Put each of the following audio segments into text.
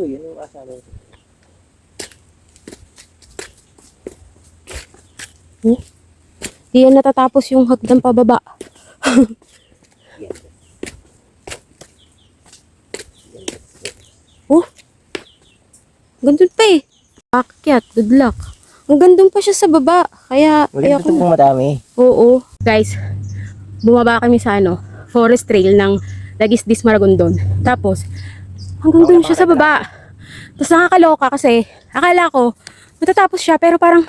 Uy, ano yung asawa ko? Di yan natatapos yung hagdan pababa. oh. Gandun pa eh. Akyat, good luck. Ang gandun pa siya sa baba. Kaya, Maganda na. pong madami. Oo. Guys, bumaba kami sa ano, forest trail ng Lagisdis Maragondon. Tapos, hanggang dun siya sa baba. Tapos nakakaloka kasi, akala ko, matatapos siya, pero parang,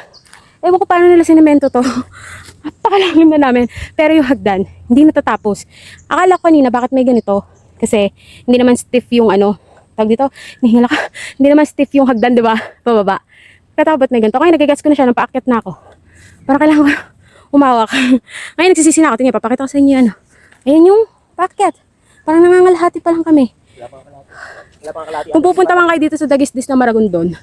ewan ko paano nila sinemento to. Napakalalim na namin. Pero yung hagdan, hindi natatapos. Akala ko kanina, bakit may ganito? Kasi, hindi naman stiff yung ano, tawag dito, nihila ka, hindi naman stiff yung hagdan, di ba? Pababa. Kaya ba't may ganito? Kaya nagagas ko na siya, nang paakyat na ako. Para kailangan ko umawak. Ngayon nagsisisi na ako. Tingnan, papakita ko sa inyo ano. Ayan yung paakyat. Parang nangangalahati pa lang kami. Kung pupunta man kayo dito sa Dagisdis na Maragondon,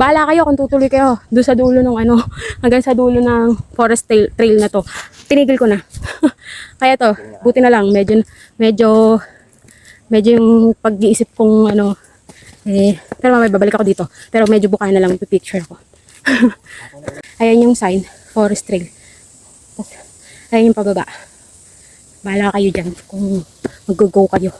bahala kayo kung tutuloy kayo doon sa dulo ng ano, hanggang sa dulo ng forest trail, trail na to. Tinigil ko na. Kaya to, buti na lang, medyo, medyo, medyo yung pag-iisip kong ano, eh, pero mamaya babalik ako dito. Pero medyo buka na lang, picture ako. Ayan yung sign, forest trail. Ayan yung pababa. Bahala kayo dyan kung mag-go kayo.